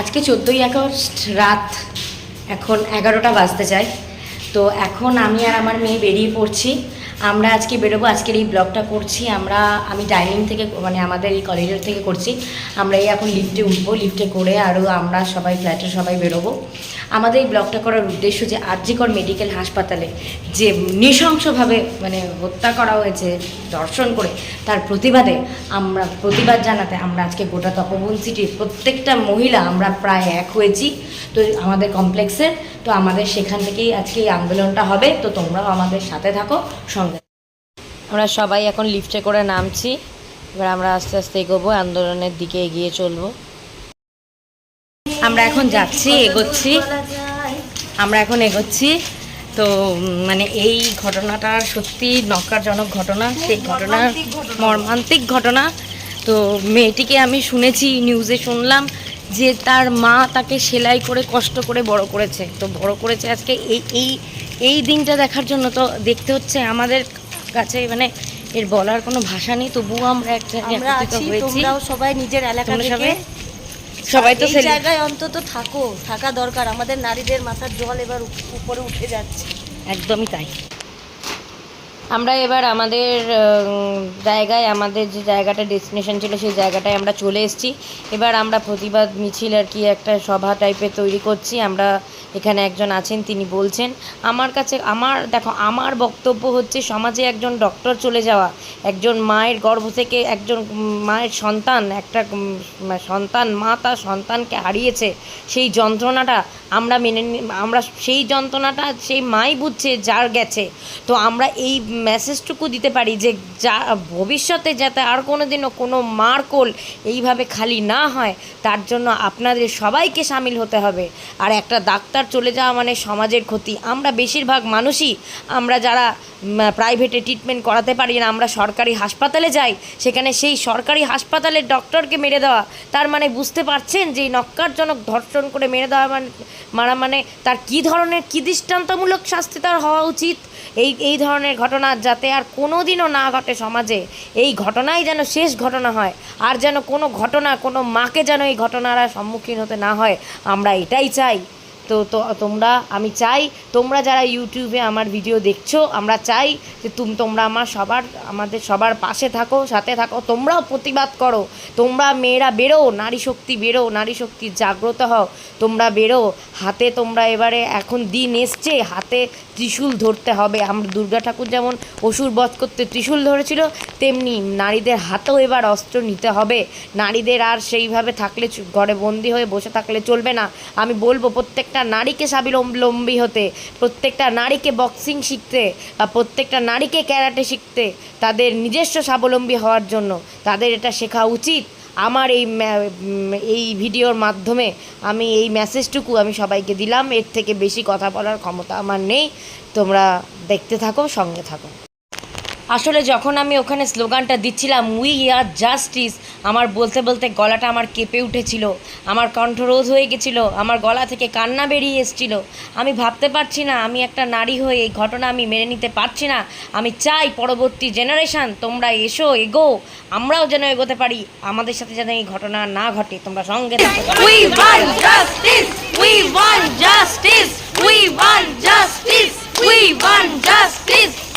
আজকে চোদ্দোই আগস্ট, রাত এখন এগারোটা বাজতে যায়। তো এখন আমি আর আমার মেয়ে বেরিয়ে পড়ছি। আমরা আজকে বেরোবো, আজকের এই ব্লগটা করছি। আমরা, আমি ডাইনিং থেকে মানে আমাদের এই করিডোর থেকে করছি। আমরা এই এখন লিফটে উঠবো লিফটে করে আরও আমরা সবাই ফ্ল্যাটে সবাই বেরোবো। আমাদের এই ব্লগটা করার উদ্দেশ্য যে আরজিকর মেডিকেল হাসপাতালে যে নৃশংসভাবে মানে হত্যা করা হয়েছে দর্শন করে, তার প্রতিবাদে আমরা, প্রতিবাদ জানাতে আমরা আজকে গোটা তপবন সিটির প্রত্যেকটা মহিলা আমরা প্রায় এক হয়েছি। তো আমাদের কমপ্লেক্সের, তো আমাদের সেখান থেকেই আজকে এই আন্দোলনটা হবে। তো তোমরাও আমাদের সাথে থাকো, সঙ্গে আমরা সবাই এখন লিফটে করে নামছি। এবার আমরা আস্তে আস্তে এগোবো, আন্দোলনের দিকে এগিয়ে চলবো। আমরা এখন যাচ্ছি এগোচ্ছি। আমরা এখন এগোচ্ছি। তো মানে এই ঘটনাটার সত্যি নকারজনক ঘটনা সেই ঘটনার মর্মান্তিক ঘটনা। তো মেয়েটিকে আমি শুনেছি নিউজে শুনলাম যে তার মা তাকে সেলাই করে কষ্ট করে বড় করেছে। তো বড় করেছে আজকে এই এই এই দিনটা দেখার জন্য তো দেখতে হচ্ছে আমাদের কাছে মানে এর বলার কোনো ভাষা নেই। তবুও আমরা আছি তোমরাও সবাই নিজের এলাকা সবাই সবাই তো এই জায়গায় অন্তত থাকো থাকা দরকার। আমাদের নারীদের মাথার জল এবার উপরে উঠে যাচ্ছে। একদমই তাই। আমরা এবার আমাদের জায়গায়, আমাদের যে জায়গাটা ডেস্টিনেশন ছিল সেই জায়গাটায় আমরা চলে এসেছি। এবার আমরা প্রতিবাদ মিছিল আর কি একটা সভা টাইপের তৈরি করছি। আমরা এখানে একজন আছেন, তিনি বলছেন, আমার কাছে, আমার, দেখো, আমার বক্তব্য হচ্ছে সমাজে একজন ডক্টর চলে যাওয়া, একজন মায়ের গর্ভ থেকে একজন মায়ের সন্তান, একটা সন্তান মা তার সন্তানকে হারিয়েছে, সেই যন্ত্রণাটা আমরা মেনে আমরা সেই যন্ত্রণাটা সেই মাই বুঝছে, যার গেছে। তো আমরা এই মেসেজটুকু দিতে পারি যে যা, ভবিষ্যতে যাতে আর কোনো দিনও কোনো মার কোল এইভাবে খালি না হয়, তার জন্য আপনাদের সবাইকে সামিল হতে হবে। আর একটা ডাক্তার চলে যাওয়া মানে সমাজের ক্ষতি। আমরা বেশিরভাগ মানুষই, আমরা যারা প্রাইভেটে ট্রিটমেন্ট করাতে পারি না, আমরা সরকারি হাসপাতালে যাই, সেখানে সেই সরকারি হাসপাতালের ডক্টরকে মেরে দেওয়া, তার মানে বুঝতে পারছেন যে নক্কারজনক ধর্ষণ করে মেরে দেওয়া মানে মারা মানে তার কী ধরনের কী দৃষ্টান্তমূলক শাস্তি তার হওয়া উচিত? এই এই ধরনের ঘটনা যাতে আর কোনো দিনও না ঘটে সমাজে। এই ঘটনাই যেন শেষ ঘটনা হয়, আর যেন কোনো ঘটনা, কোনো মাকে যেন এই ঘটনার সম্মুখীন হতে না হয়। আমরা এটাই চাই। তো তো তোমরা, আমি চাই তোমরা যারা ইউটিউবে আমার ভিডিও দেখছ, আমরা চাই যে তুম, তোমরা আমার সবার, আমাদের সবার পাশে থাকো, সাথে থাকো, তোমরাও প্রতিবাদ করো। তোমরা মেয়েরা বেরো, নারী শক্তি বেরো, নারী শক্তি জাগ্রত হও। তোমরা বেরো, হাতে তোমরা এবারে এখন দিন এসছে, হাতে ত্রিশূল ধরতে হবে। আমরা দুর্গা ঠাকুর যেমন অসুর বধ করতে ত্রিশূল ধরেছিল, তেমনি নারীদের হাতেও এবার অস্ত্র নিতে হবে। নারীদের আর সেইভাবে থাকলে ঘরে বন্দি হয়ে বসে থাকলে চলবে না। আমি বলব প্রত্যেকটা নারীকে স্বাবলম্বী হতে, প্রত্যেকটা নারীকে বক্সিং শিখতে বা প্রত্যেকটা নারীকে ক্যারাটে শিখতে তাদের নিজস্ব স্বাবলম্বী হওয়ার জন্য তাদের এটা শেখা উচিত। আমার এই এই ভিডিওর মাধ্যমে আমি এই মেসেজটুকু আমি সবাইকে দিলাম। এর থেকে বেশি কথা বলার ক্ষমতা আমার নেই। তোমরা দেখতে থাকো, সঙ্গে থাকো। আসলে যখন আমি ওখানে স্লোগানটা দিচ্ছিলাম উই আর জাস্টিস আমার বলতে বলতে গলাটা আমার কেঁপে উঠেছিল, আমার কণ্ঠরোধ হয়ে গেছিল, আমার গলা থেকে কান্না বেরিয়ে এসেছিল আমি ভাবতে পারছি না, আমি একটা নারী হয়ে এই ঘটনা আমি মেনে নিতে পারছি না আমি চাই পরবর্তী জেনারেশন তোমরা এসো, এগো, আমরাও যেন এগোতে পারি আমাদের সাথে যেন এই ঘটনা না ঘটে, তোমরা সঙ্গে We want justice! We want justice!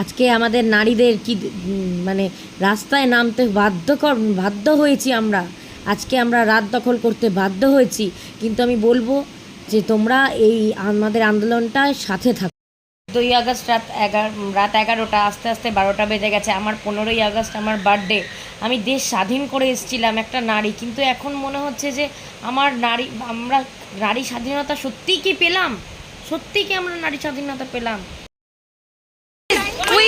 আজকে আমাদের নারীদের কি মানে রাস্তায় নামতে বাধ্য কর, বাধ্য হয়েছি আমরা। আজকে আমরা রাত দখল করতে বাধ্য হয়েছি। কিন্তু আমি বলব যে তোমরা এই আমাদের আন্দোলনটায় সাথে থাকো। দুই আগস্ট রাত এগারো, রাত এগারোটা, আস্তে আস্তে বারোটা বেজে গেছে। আমার পনেরোই আগস্ট আমার বার্থডে। আমি দেশ স্বাধীন করে এসেছিলাম একটা নারী। কিন্তু এখন মনে হচ্ছে যে আমার নারী, আমরা নারী স্বাধীনতা সত্যিই কি পেলাম? সত্যিই কি আমরা নারী স্বাধীনতা পেলাম?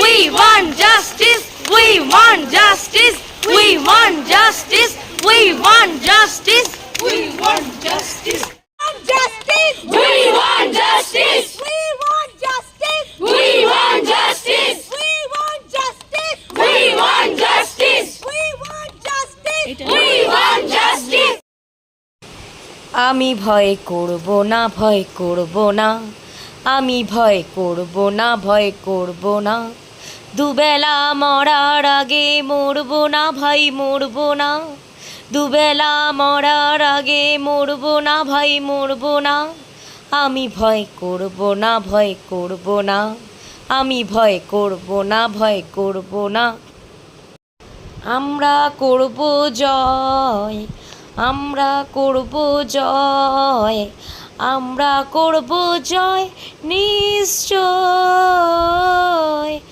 We want justice. We want justice. We want justice. We want justice. We want justice. Justice! We want justice. We want justice! We want justice. We want justice! We want justice. We want justice! We want justice. আমি ভয় করব না ভয় করব না আমি ভয় করব না ভয় করব না দুবেলা মরার আগে মরব না ভাই, মরব না। দুবেলা মরার আগে মরব না ভাই, মরব না। আমি ভয় করব না, ভয় করব না। আমি ভয় করব না, ভয় করব না। আমরা করব জয়, আমরা করব জয়, আমরা করব জয় নিশ্চয়।